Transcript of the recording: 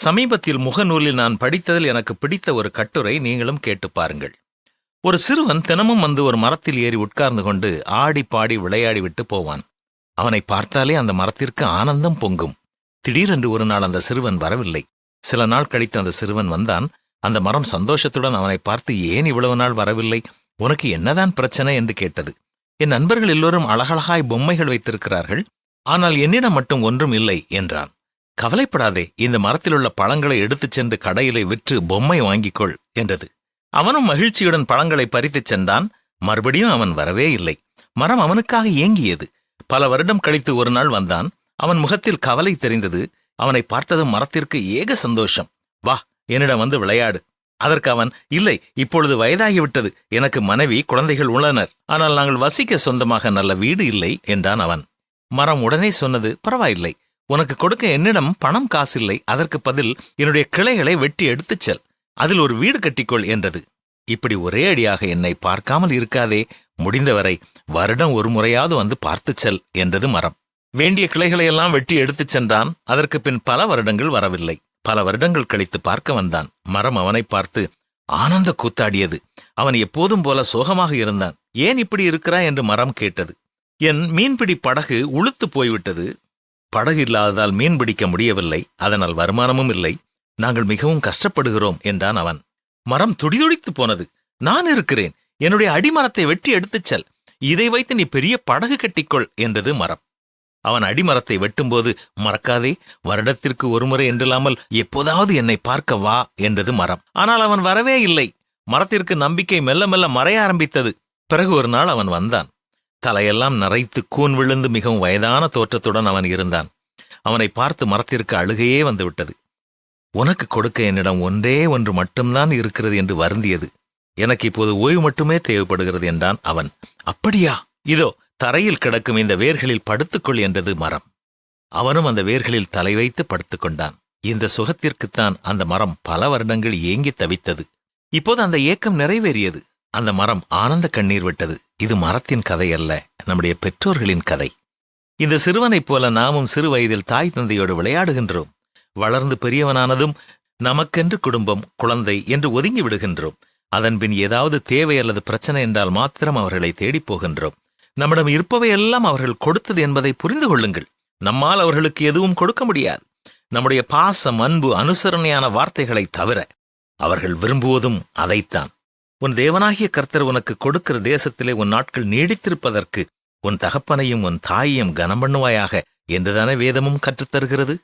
சமீபத்தில் முகநூலில் நான் படித்ததில் எனக்கு பிடித்த ஒரு கட்டுரை நீங்களும் கேட்டு பாருங்கள். ஒரு சிறுவன் தினமும் வந்து ஒரு மரத்தில் ஏறி உட்கார்ந்து கொண்டு ஆடி பாடி விளையாடி விட்டு போவான். அவனை பார்த்தாலே அந்த மரத்திற்கு ஆனந்தம் பொங்கும். திடீரென்று ஒரு நாள் அந்த சிறுவன் வரவில்லை. சில நாள் கழித்து அந்த சிறுவன் வந்தான். அந்த மரம் சந்தோஷத்துடன் அவனை பார்த்து ஏன் இவ்வளவு நாள் வரவில்லை? உனக்கு என்னதான் பிரச்சனை? என்று கேட்டது. என் நண்பர்கள் எல்லோரும் அழகழகாய் பொம்மைகள் வைத்திருக்கிறார்கள். ஆனால் என்னிடம் மட்டும் ஒன்றும் இல்லை என்றான். கவலைப்படாதே இந்த மரத்திலுள்ள பழங்களை எடுத்துச் சென்று கடையிலே விற்று பொம்மை வாங்கிக்கொள் என்றது. அவனும் மகிழ்ச்சியுடன் பழங்களை பறித்துச் சென்றான். மறுபடியும் அவன் வரவே இல்லை. மரம் அவனுக்காக ஏங்கியது. பல வருடம் கழித்து ஒரு நாள் வந்தான். அவன் முகத்தில் கவலை தெரிந்தது. அவனை பார்த்ததும் மரத்திற்கு ஏக சந்தோஷம். வா என்னிடம் வந்து விளையாடு. அதற்கு அவன் இல்லை இப்பொழுது வயதாகிவிட்டது. எனக்கு மனைவி குழந்தைகள் உள்ளனர். ஆனால் நாங்கள் வசிக்க சொந்தமாக நல்ல வீடு இல்லை என்றான் அவன். மரம் உடனே சொன்னது பரவாயில்லை. உனக்கு கொடுக்க என்னிடம் பணம் காசில்லை. அதற்கு பதில் என்னுடைய கிளைகளை வெட்டி எடுத்துச் செல். அதில் ஒரு வீடு கட்டிக்கொள் என்றது. இப்படி ஒரே அடியாக என்னை பார்க்காமல் இருக்காதே. முடிந்தவரை வருடம் ஒரு முறையாவது வந்து பார்த்துச் செல் என்றது மரம். வேண்டிய கிளைகளையெல்லாம் வெட்டி எடுத்துச் சென்றான். அதற்கு பின் பல வருடங்கள் வரவில்லை. பல வருடங்கள் கழித்து பார்க்க வந்தான். மரம் அவனை பார்த்து ஆனந்த கூத்தாடியது. அவன் எப்போதும் போல சோகமாக இருந்தான். ஏன் இப்படி இருக்கிறாய்? என்று மரம் கேட்டது. என் மீன்பிடி படகு உளுத்து போய்விட்டது. படகு இல்லாததால் மீன் பிடிக்க முடியவில்லை. அதனால் வருமானமும் இல்லை. நாங்கள் மிகவும் கஷ்டப்படுகிறோம் என்றான் அவன். மரம் துடிதுடித்து போனது. நான் இருக்கிறேன். என்னுடைய அடிமரத்தை வெட்டி எடுத்துச் செல். இதை வைத்து நீ பெரிய படகு கட்டிக்கொள் என்றது மரம். அவன் அடிமரத்தை வெட்டும்போது மறக்காதே வருடத்திற்கு ஒருமுறை என்றில்லாமல் எப்போதாவது என்னை பார்க்க வா என்றது மரம். ஆனால் அவன் வரவே இல்லை. மரத்திற்கு நம்பிக்கை மெல்ல மெல்ல மறைய ஆரம்பித்தது. பிறகு ஒரு நாள் அவன் வந்தான். தலையெல்லாம் நரைத்து கூன் விழுந்து மிகவும் வயதான தோற்றத்துடன் அவன் இருந்தான். அவனை பார்த்து மரத்திற்கு அழுகையே வந்துவிட்டது. உனக்கு கொடுக்க என்னிடம் ஒன்றே ஒன்று மட்டும்தான் இருக்கிறது என்று வருந்தியது. எனக்கு இப்போது ஓய்வு மட்டுமே தேவைப்படுகிறது என்றான் அவன். அப்படியா? இதோ தரையில் கிடக்கும் இந்த வேர்களில் படுத்துக்கொள் என்றது மரம். அவனும் அந்த வேர்களில் தலை வைத்து படுத்துக்கொண்டான் இந்த சுகத்திற்குத்தான் அந்த மரம் பல வருடங்கள் ஏங்கி தவித்தது. இப்போது அந்த ஏக்கம் நிறைவேறியது. அந்த மரம் ஆனந்த கண்ணீர் விட்டது. இது மரத்தின் கதை அல்ல நம்முடைய பெற்றோர்களின் கதை. இந்த சிறுவனைப் போல நாமும் சிறு வயதில் தாய் தந்தையோடு விளையாடுகின்றோம். வளர்ந்து பெரியவனானதும் நமக்கென்று குடும்பம் குழந்தை என்று ஒதுங்கி விடுகின்றோம். அதன்பின் ஏதாவது தேவை அல்லது பிரச்சனை என்றால் மாத்திரம் அவர்களை தேடிப் போகின்றோம். நம்மிடம் இருப்பவையெல்லாம் அவர்கள் கொடுத்தது என்பதை புரிந்து கொள்ளுங்கள். நம்மால் அவர்களுக்கு எதுவும் கொடுக்க முடியாது. நம்முடைய பாசம் அன்பு அனுசரணையான வார்த்தைகளை தவிர அவர்கள் விரும்புவதும் அதைத்தான். உன் தேவனாகிய கர்த்தர் உனக்கு கொடுக்கிற தேசத்திலே உன் நாட்கள் நீடித்திருப்பதற்கு உன் தகப்பனையும் உன் தாயையும் கனம் பண்ணுவாயாக என்றுதானே வேதமும் கற்றுத்தருகிறது?